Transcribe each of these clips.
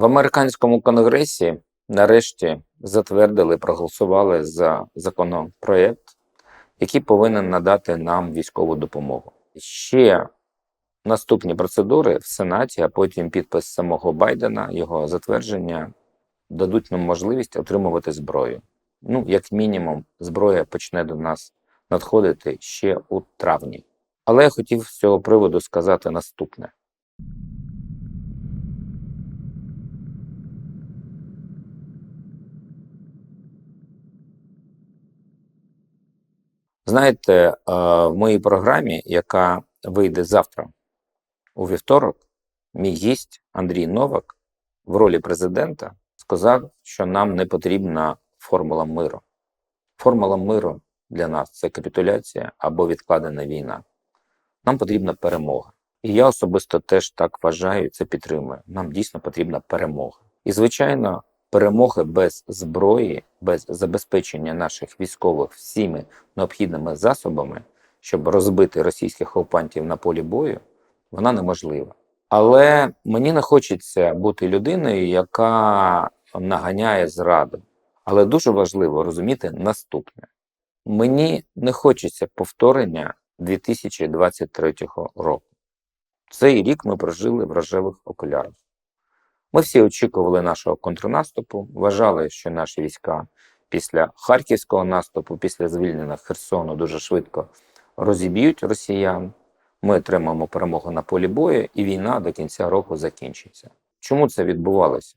В американському конгресі нарешті затвердили, проголосували за законопроект, який повинен надати нам військову допомогу. Ще наступні процедури в Сенаті, а потім підпис самого Байдена, його затвердження дадуть нам можливість отримувати зброю. Ну, як мінімум, зброя почне до нас надходити ще у травні. Але я хотів з цього приводу сказати наступне. Знаєте, е, в моїй програмі, яка вийде завтра у вівторок, мій гість Андрій Новак в ролі президента сказав, що нам не потрібна формула миру. Формула миру для нас це капітуляція або відкладена війна. Нам потрібна перемога. І я особисто теж так вважаю і це підтримую. Нам дійсно потрібна перемога. І, звичайно, перемоги без зброї, без забезпечення наших військових всіми необхідними засобами, щоб розбити російських окупантів на полі бою, вона неможлива. Але мені не хочеться бути людиною, яка наганяє зраду. Але дуже важливо розуміти наступне: мені не хочеться повторення 2023 року. Цей рік ми прожили в рожевих окулярах. Ми всі очікували нашого контрнаступу, вважали, що наші війська після харківського наступу, після звільнення Херсону дуже швидко розіб'ють росіян. Ми отримаємо перемогу на полі бою, і війна до кінця року закінчиться. Чому це відбувалося?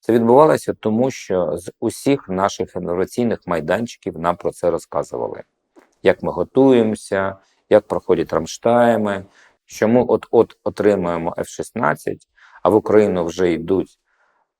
Це відбувалося тому, що з усіх наших інноваційних майданчиків нам про це розказували. Як ми готуємося, як проходять рамштайми, що ми от-от отримаємо F-16, а в Україну вже йдуть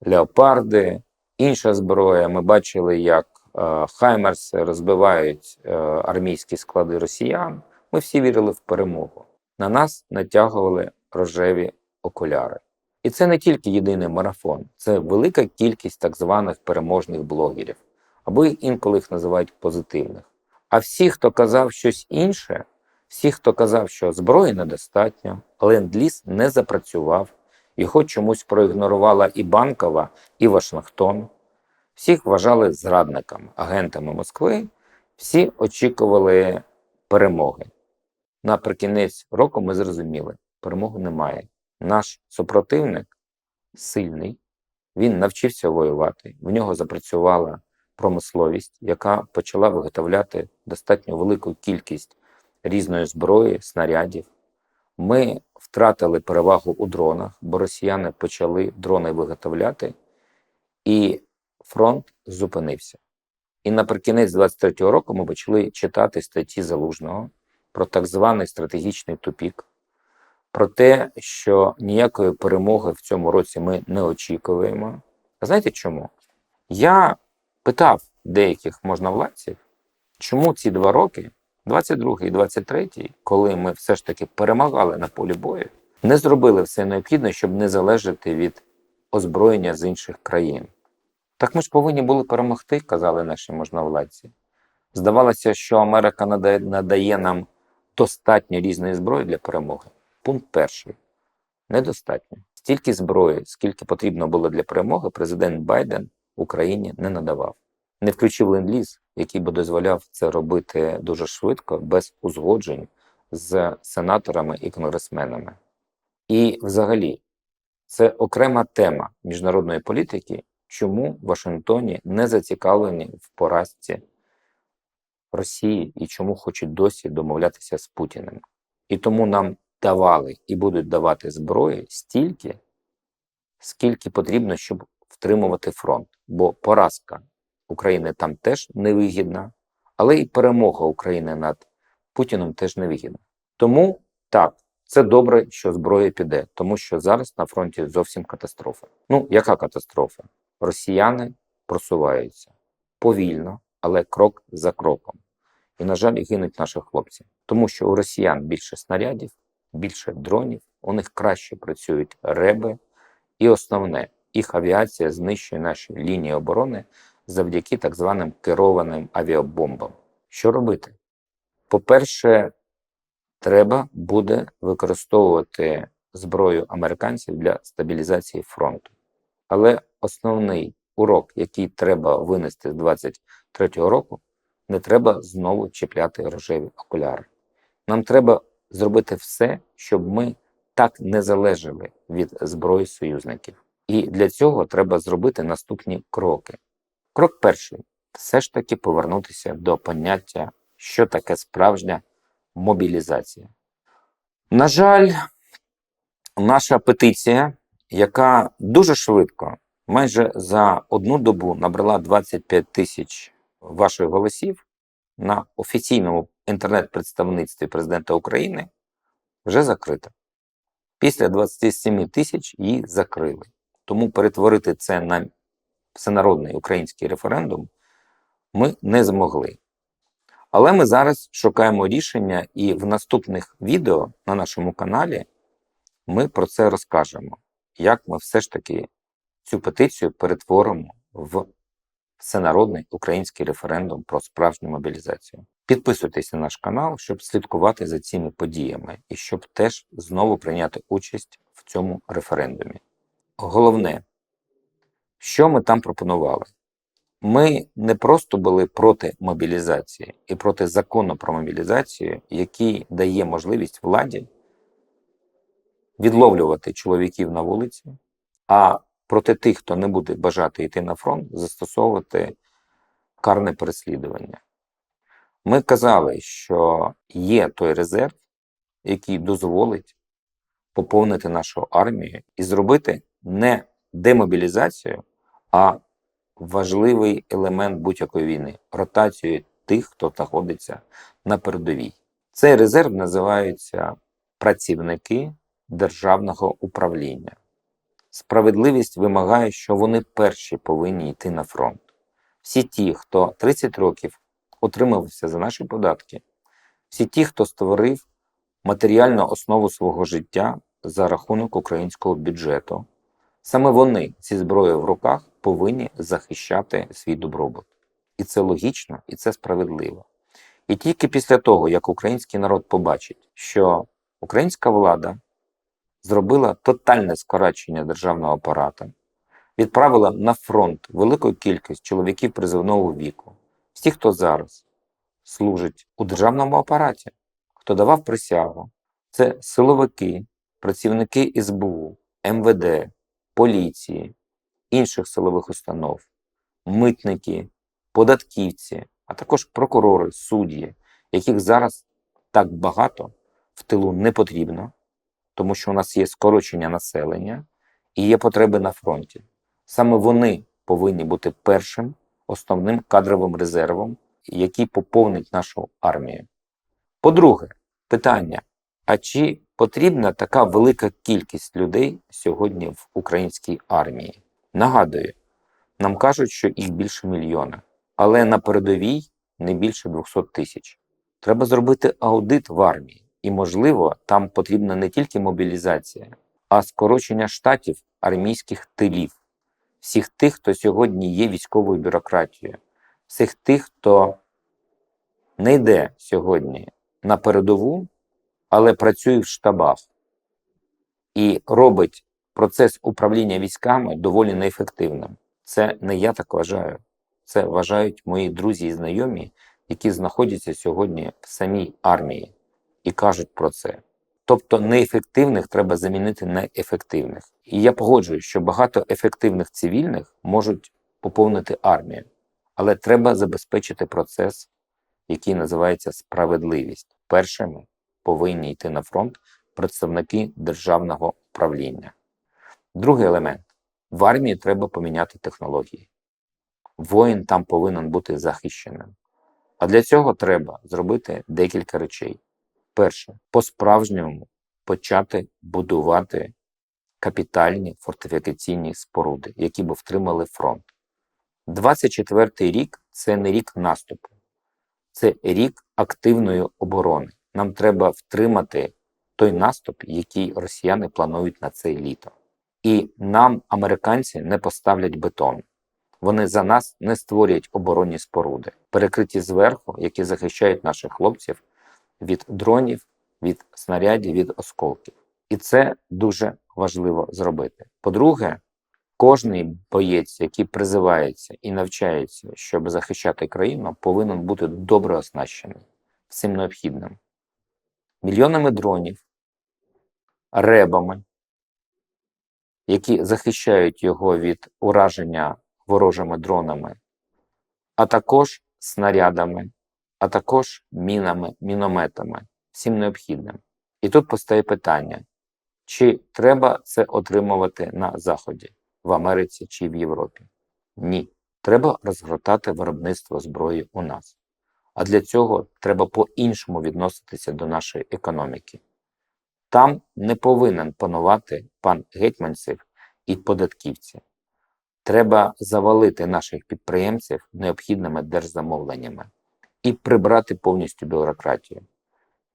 леопарди, інша зброя. Ми бачили, як е, Хаймерси розбивають е, армійські склади росіян. Ми всі вірили в перемогу. На нас натягували рожеві окуляри. І це не тільки єдиний марафон, це велика кількість так званих переможних блогерів, або інколи їх називають позитивних. А всі, хто казав щось інше, всі, хто казав, що зброї недостатньо, ленд-ліз не запрацював, його чомусь проігнорувала і Банкова, і Вашингтон. Всіх вважали зрадниками, агентами Москви, всі очікували перемоги. Наприкінець року ми зрозуміли, перемоги немає. Наш супротивник сильний, він навчився воювати, в нього запрацювала промисловість, яка почала виготовляти достатньо велику кількість різної зброї, снарядів. Ми втратили перевагу у дронах, бо росіяни почали дрони виготовляти, і фронт зупинився. І наприкінець 23-го року ми почали читати статті Залужного про так званий стратегічний тупік, про те, що ніякої перемоги в цьому році ми не очікуємо. А знаєте чому? Я питав деяких можновладців, чому ці два роки, 22 і 23, коли ми все ж таки перемагали на полі бою, не зробили все необхідне, щоб не залежати від озброєння з інших країн. Так ми ж повинні були перемогти, казали наші можновладці. Здавалося, що Америка надає, надає нам достатньо різної зброї для перемоги. Пункт перший. Недостатньо. Стільки зброї, скільки потрібно було для перемоги, президент Байден Україні не надавав. Не включив ленд-ліз, який би дозволяв це робити дуже швидко, без узгоджень з сенаторами і конгресменами. І взагалі, це окрема тема міжнародної політики, чому в Вашингтоні не зацікавлені в поразці Росії і чому хочуть досі домовлятися з Путіним. І тому нам давали і будуть давати зброї стільки, скільки потрібно, щоб втримувати фронт. Бо поразка України там теж невигідна, але і перемога України над Путіним теж невигідна. Тому так, це добре, що зброя піде, тому що зараз на фронті зовсім катастрофа. Ну, яка катастрофа? Росіяни просуваються повільно, але крок за кроком. І, на жаль, гинуть наші хлопці, тому що у росіян більше снарядів, більше дронів, у них краще працюють реби, і основне, їх авіація знищує наші лінії оборони завдяки так званим керованим авіабомбам. Що робити? По-перше, треба буде використовувати зброю американців для стабілізації фронту. Але основний урок, який треба винести з 23-го року, не треба знову чіпляти рожеві окуляри. Нам треба зробити все, щоб ми так не залежали від зброї союзників. І для цього треба зробити наступні кроки. Крок перший все ж таки повернутися до поняття, що таке справжня мобілізація. На жаль, наша петиція, яка дуже швидко, майже за одну добу набрала 25 тисяч ваших голосів на офіційному інтернет-представництві президента України, вже закрита. Після 27 тисяч її закрили. Тому перетворити це на всенародний український референдум ми не змогли. Але ми зараз шукаємо рішення, і в наступних відео на нашому каналі ми про це розкажемо, як ми все ж таки цю петицію перетворимо в всенародний український референдум про справжню мобілізацію. Підписуйтесь на наш канал, щоб слідкувати за цими подіями і щоб теж знову прийняти участь в цьому референдумі. Головне, що ми там пропонували? Ми не просто були проти мобілізації і проти закону про мобілізацію, який дає можливість владі відловлювати чоловіків на вулиці, а проти тих, хто не буде бажати йти на фронт, застосовувати карне переслідування. Ми казали, що є той резерв, який дозволить поповнити нашу армію і зробити не демобілізацію, а важливий елемент будь-якої війни ротацію тих, хто знаходиться на передовій. Цей резерв називаються працівники державного управління. Справедливість вимагає, що вони перші повинні йти на фронт. Всі ті, хто 30 років отримався за наші податки, всі ті, хто створив матеріальну основу свого життя за рахунок українського бюджету, саме вони зі зброєю в руках повинні захищати свій добробут. І це логічно, і це справедливо. І тільки після того, як український народ побачить, що українська влада зробила тотальне скорочення державного апарату, відправила на фронт велику кількість чоловіків призовного віку, всі, хто зараз служить у державному апараті, хто давав присягу, це силовики, працівники СБУ, МВД, поліції, інших силових установ, митники, податківці, а також прокурори, судді, яких зараз так багато в тилу не потрібно, тому що у нас є скорочення населення і є потреби на фронті. Саме вони повинні бути першим основним кадровим резервом, який поповнить нашу армію. По-друге, питання: а чи потрібна така велика кількість людей сьогодні в українській армії? Нагадую, нам кажуть, що їх більше мільйона, але на передовій не більше 200 тисяч. Треба зробити аудит в армії, і, можливо, там потрібна не тільки мобілізація, а скорочення штатів армійських тилів, всіх тих, хто сьогодні є військовою бюрократією, всіх тих, хто не йде сьогодні на передову, але працює в штабах і робить процес управління військами доволі неефективним. Це не я так вважаю. Це вважають мої друзі і знайомі, які знаходяться сьогодні в самій армії і кажуть про це. Тобто неефективних треба замінити на ефективних. І я погоджуюсь, що багато ефективних цивільних можуть поповнити армію, але треба забезпечити процес, який називається справедливість. Першими повинні йти на фронт представники державного управління. Другий елемент в армії треба поміняти технології. Воїн там повинен бути захищеним. А для цього треба зробити декілька речей. Перше, по-справжньому почати будувати капітальні фортифікаційні споруди, які б втримали фронт. 24-й рік це не рік наступу, це рік активної оборони. Нам треба втримати той наступ, який росіяни планують на це літо. І нам американці не поставлять бетон. Вони за нас не створюють оборонні споруди, перекриті зверху, які захищають наших хлопців від дронів, від снарядів, від осколків. І це дуже важливо зробити. По-друге, Кожний боєць, який призивається і навчається, щоб захищати країну, повинен бути добре оснащений всім необхідним. Мільйонами дронів, ребами, які захищають його від ураження ворожими дронами, а також снарядами, а також мінами, мінометами, всім необхідним. І тут постає питання: чи треба це отримувати на Заході, в Америці чи в Європі? Ні. Треба розгортати виробництво зброї у нас. А для цього треба по-іншому відноситися до нашої економіки. Там не повинен панувати пан гетьманців і податківці. Треба завалити наших підприємців необхідними держзамовленнями і прибрати повністю бюрократію.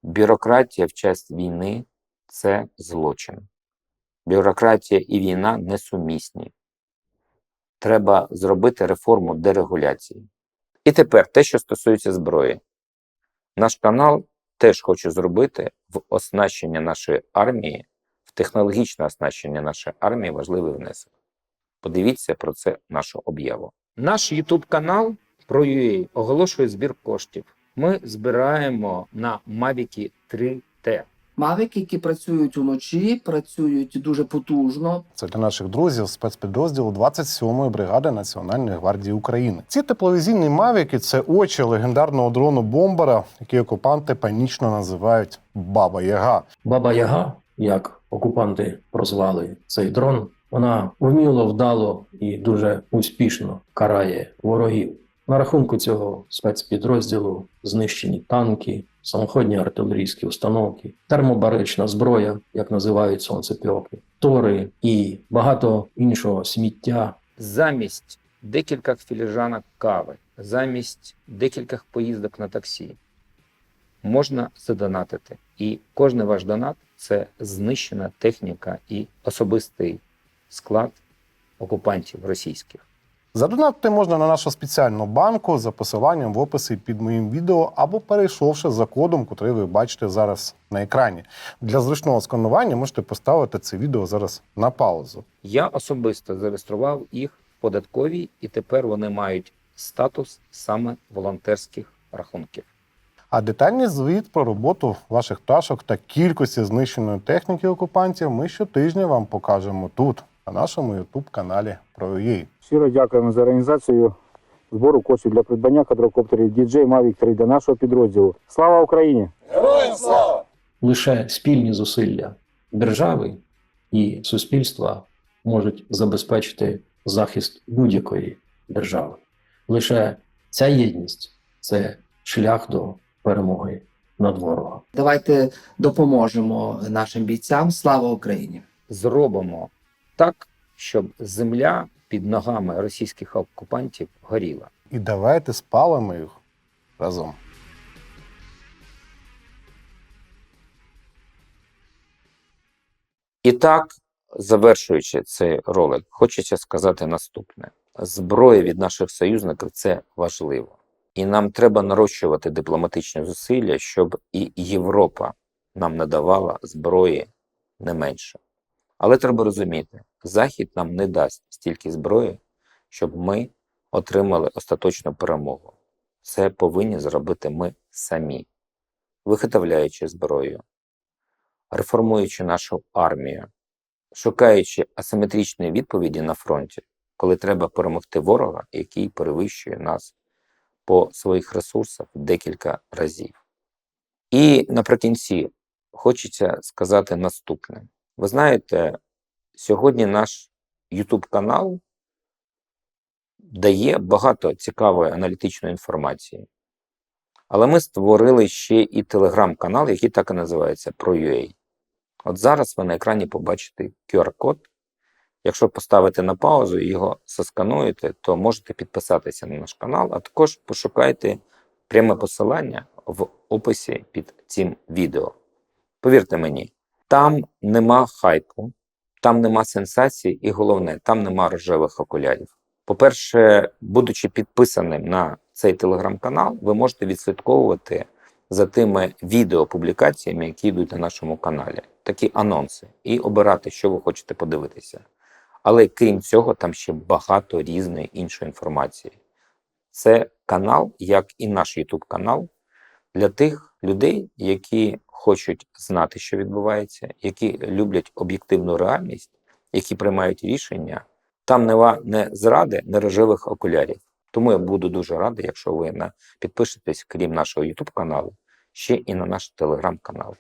Бюрократія в час війни це злочин. Бюрократія і війна несумісні. Треба зробити реформу дерегуляції. І тепер те, що стосується зброї. Наш канал теж хоче зробити в оснащення нашої армії, в технологічне оснащення нашої армії важливий внесок. Подивіться про це нашу об'яву. Наш YouTube канал про UA оголошує збір коштів. Ми збираємо на Mavic 3T. Мавики, які працюють уночі, працюють дуже потужно. Це для наших друзів спецпідрозділу 27-ї бригади Національної гвардії України. Ці тепловізійні мавіки це очі легендарного дрону бомбера, який окупанти панічно називають Баба Яга. Баба Яга, як окупанти прозвали цей дрон, вона вміло, вдало і дуже успішно карає ворогів. На рахунку цього спецпідрозділу знищені танки, самоходні артилерійські установки, термобарична зброя, як називають сонцепьоки, тори і багато іншого сміття, Замість декількох філіжанок кави, замість декількох поїздок на таксі можна задонатити. І кожний ваш донат це знищена техніка і особистий склад окупантів російських. Задонатити можна на нашу спеціальну банку за посиланням в описі під моїм відео або перейшовши за кодом, який ви бачите зараз на екрані. Для зручного сканування можете поставити це відео зараз на паузу. Я особисто зареєстрував їх в податковій, і тепер вони мають статус саме волонтерських рахунків. А детальний звіт про роботу ваших пташок та кількості знищеної техніки окупантів ми щотижня вам покажемо тут, на нашому youtube каналі про UA. Щиро дякуємо за організацію збору коштів для придбання квадрокоптерів DJ Mavic 3 для нашого підрозділу. Слава Україні! Героям слава! лише спільні зусилля держави і суспільства можуть забезпечити захист будь-якої держави. Лише ця єдність це шлях до перемоги над ворогом. Давайте допоможемо нашим бійцям. Слава Україні! Зробимо так, щоб земля під ногами російських окупантів горіла. І давайте спалимо їх разом. І так, завершуючи цей ролик, хочеться сказати наступне: зброя від наших союзників це важливо. І нам треба нарощувати дипломатичні зусилля, щоб і Європа нам надавала зброї не менше. Але треба розуміти, Захід нам не дасть стільки зброї, щоб ми отримали остаточну перемогу. Це повинні зробити ми самі, виготовляючи зброю, реформуючи нашу армію, шукаючи асиметричні відповіді на фронті, коли треба перемогти ворога, який перевищує нас по своїх ресурсах декілька разів. І наприкінці хочеться сказати наступне: ви знаєте, сьогодні наш YouTube канал дає багато цікавої аналітичної інформації. Але ми створили ще і телеграм-канал, який так і називається ProUA. От зараз ви на екрані побачите QR-код. Якщо поставите на паузу і його заскануєте, то можете підписатися на наш канал, а також пошукайте пряме посилання в описі під цим відео. Повірте мені, там нема хайпу, там нема сенсацій, і головне, там нема рожевих окулярів. По-перше, будучи підписаним на цей телеграм-канал, ви можете відслідковувати за тими відеопублікаціями, які йдуть на нашому каналі, такі анонси, і обирати, що ви хочете подивитися. Але крім цього, там ще багато різної іншої інформації. Це канал, як і наш YouTube канал, для тих людей, які хочуть знати, що відбувається, які люблять об'єктивну реальність, які приймають рішення. Там нема не зради, не рожевих окулярів. Тому я буду дуже радий, якщо ви на підпишетесь, крім нашого YouTube каналу, ще і на наш телеграм-канал.